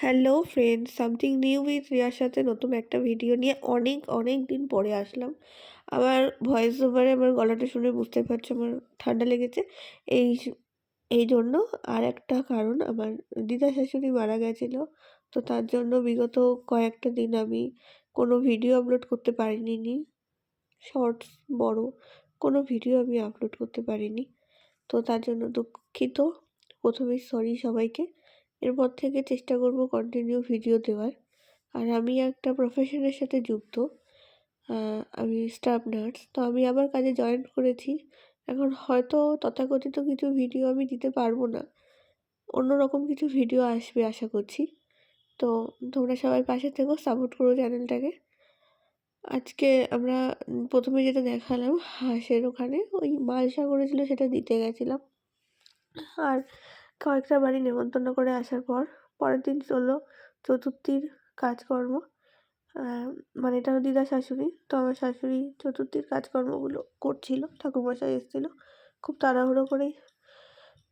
Hello friend something new with Riya সাথে নতুন একটা ভিডিও নিয়ে অনেক অনেক দিন পরে আসলাম। আমার ভয়েস ওভারে আমার গলাটা শুনে বুঝতে পারছ, আমার ঠান্ডা লেগেছে। এই এই জন্য আর একটা কারণ, আমার দিদা শাশুড়ি মারা গেছিল, তো তার জন্য বিগত কয়েকটা দিন আমি কোনো ভিডিও আপলোড করতে পারিনি নি। শর্টস বড়, কোনো ভিডিও আমি আপলোড করতে পারিনি। তো তার জন্য দুঃখিত। প্রথমেই সরি সবাইকে। এরপর থেকে চেষ্টা করব কন্টিনিউ ভিডিও দেওয়ার। আর আমি একটা প্রফেশনের সাথে যুক্ত আমি স্টাফ নার্স তো আমি আবার কাজে জয়েন করেছি। এখন হয়তো তথাকথিত কিছু ভিডিও আমি দিতে পারব না। অন্যরকম কিছু ভিডিও আসবে আশা করছি। তো তোমরা সবাই পাশে থেকো সাপোর্ট করো চ্যানেলটাকে আজকে আমরা প্রথমে যেটা দেখালাম, হাঁসের ওখানে ওই মালসা করেছিল সেটা দিতে গেছিলাম। আর কয়েকটা বাড়ি নেমন্তন্ন করে আসার পর, পরের দিন চলল চতুর্থীর কাজকর্ম। মানে এটা দিদা শাশুড়ি, তো আমার শাশুড়ি চতুর্থীর কাজকর্মগুলো করছিল, ঠাকুরমশাই এসেছিল। খুব তাড়াহুড়ো করেই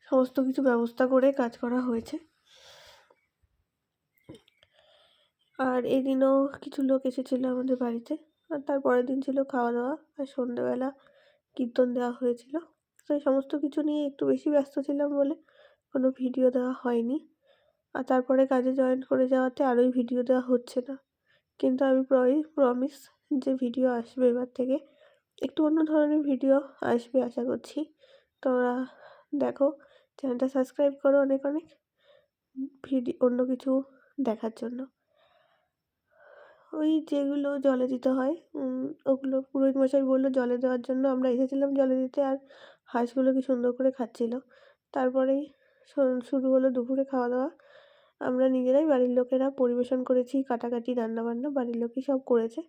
সমস্ত কিছু ব্যবস্থা করে কাজ করা হয়েছে। আর এদিনও কিছু লোক এসেছিল আমাদের বাড়িতে, আর তারপরের দিন ছিল খাওয়া দাওয়া আর সন্ধ্যেবেলা কীর্তন দেওয়া হয়েছিল। তো এই সমস্ত কিছু নিয়ে একটু বেশি ব্যস্ত ছিলাম বলে কোনো ভিডিও দেওয়া হয়নি। আর তারপরে কাজে জয়েন করে যাওয়াতে আরোই ভিডিও দেওয়া হচ্ছে না। কিন্তু আমি প্রমিস যে ভিডিও আসবে এবার থেকে। একটু অন্য ধরনের ভিডিও আসবে আশা করছি। তোমরা দেখো চ্যানেলটা সাবস্ক্রাইব করো অনেক অনেক ভিডিও অন্য কিছু দেখার জন্য। ওই যেগুলো জলে দিতে হয় ওগুলো পুরোহিত মশাই বলল জলে দেওয়ার জন্য। আমরা এসেছিলাম জলে দিতে আর হাঁসগুলো কি সুন্দর করে খাচ্ছিল। তারপরেই শুরু হলো দুপুরে খাওয়া দাওয়া আমরা নিজেরাই বাড়ির লোকেরা পরিবেশন করেছি, কাটাকাটি, রান্নাবান্না, বাড়ির লোকই সব করেছে।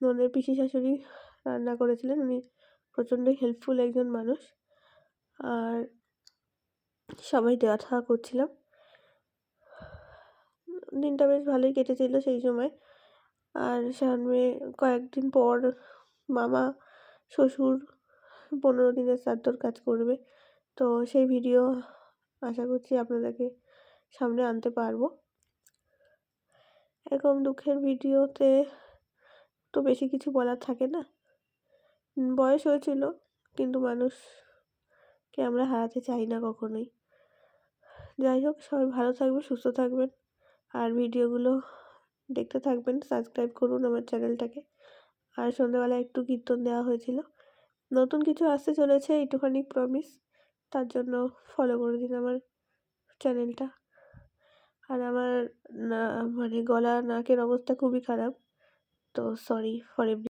ননের পিসি শাশুড়ি রান্না করেছিলেন, উনি প্রচণ্ডই হেল্পফুল একজন মানুষ। আর সবাই দেওয়া থাকা করছিলাম। দিনটা বেশ ভালোই কেটেছিল সেই সময়। আর সামনে কয়েকদিন পর মামা, শ্বশুর পনেরো দিনের শ্রাদ্ধর কাজ করবে। তো সেই ভিডিও আশা করছি আপনাদেরকে সামনে আনতে পারব। এরকম দুঃখের ভিডিওতে তো বেশি কিছু বলার থাকে না। বয়স হয়েছিল, কিন্তু মানুষকে আমরা হারাতে চাই না কখনোই। যাই হোক, সবাই ভালো থাকবে সুস্থ থাকবেন। আর ভিডিওগুলো দেখতে থাকবেন, সাবস্ক্রাইব করুন আমার চ্যানেলটাকে। আর সন্ধ্যাবেলা একটু কীর্তন দেওয়া হয়েছিল। নতুন কিছু আসতে চলেছে একটুখানি প্রমিস তার জন্য ফলো করে দিন আমার চ্যানেলটা আর আমার না মানে গলা, নাকের অবস্থা খুবই খারাপ, তো সরি ফর এভরি